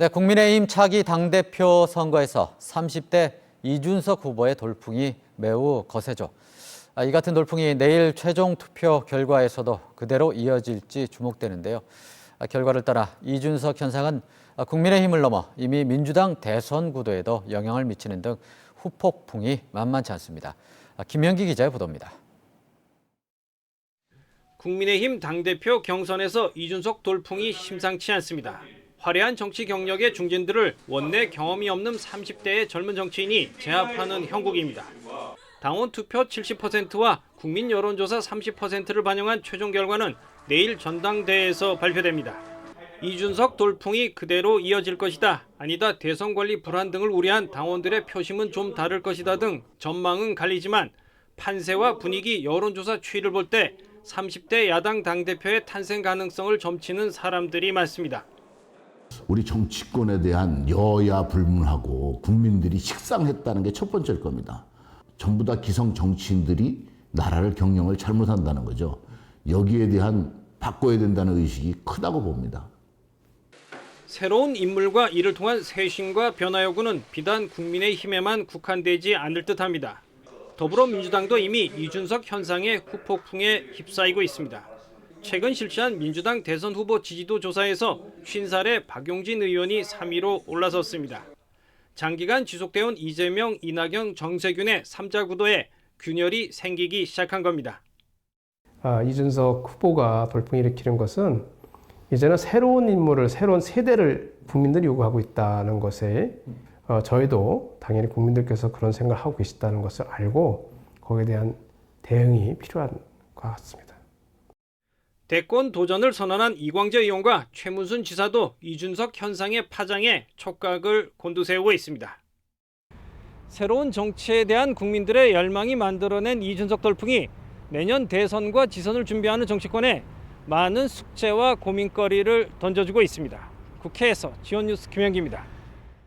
네, 국민의힘 차기 당대표 선거에서 30대 이준석 후보의 돌풍이 매우 거세죠. 아, 이 같은 돌풍이 내일 최종 투표 결과에서도 그대로 이어질지 주목되는데요. 아, 결과를 따라 이준석 현상은 아, 국민의힘을 넘어 이미 민주당 대선 구도에도 영향을 미치는 등 후폭풍이 만만치 않습니다. 아, 김현기 기자의 보도입니다. 국민의힘 당대표 경선에서 이준석 돌풍이 심상치 않습니다. 화려한 정치 경력의 중진들을 원내 경험이 없는 30대의 젊은 정치인이 제압하는 형국입니다. 당원 투표 70%와 국민 여론조사 30%를 반영한 최종 결과는 내일 전당대회에서 발표됩니다. 이준석 돌풍이 그대로 이어질 것이다. 아니다. 대선 관리 불안 등을 우려한 당원들의 표심은 좀 다를 것이다 등 전망은 갈리지만 판세와 분위기 여론조사 추이를 볼 때 30대 야당 당대표의 탄생 가능성을 점치는 사람들이 많습니다. 우리 정치권에 대한 여야 불문하고 국민들이 식상했다는 게 첫 번째일 겁니다. 전부 다 기성 정치인들이 나라를 경영을 잘못한다는 거죠. 여기에 대한 바꿔야 된다는 의식이 크다고 봅니다. 새로운 인물과 이를 통한 쇄신과 변화 요구는 비단 국민의 힘에만 국한되지 않을 듯합니다. 더불어민주당도 이미 이준석 현상의 후폭풍에 휩싸이고 있습니다. 최근 실시한 민주당 대선 후보 지지도 조사에서 50살의 박용진 의원이 3위로 올라섰습니다. 장기간 지속되온 이재명, 이낙연, 정세균의 3자 구도에 균열이 생기기 시작한 겁니다. 아, 이준석 후보가 돌풍 일으키는 것은 이제는 새로운 인물을 새로운 세대를 국민들이 요구하고 있다는 것에 어, 저희도 당연히 국민들께서 그런 생각을 하고 계시다는 것을 알고 거기에 대한 대응이 필요한 것 같습니다. 대권 도전을 선언한 이광재 의원과 최문순 지사도 이준석 현상의 파장에 촉각을 곤두세우고 있습니다. 새로운 정치에 대한 국민들의 열망이 만들어낸 이준석 돌풍이 내년 대선과 지선을 준비하는 정치권에 많은 숙제와 고민거리를 던져주고 있습니다. 국회에서 지원뉴스 김현기입니다.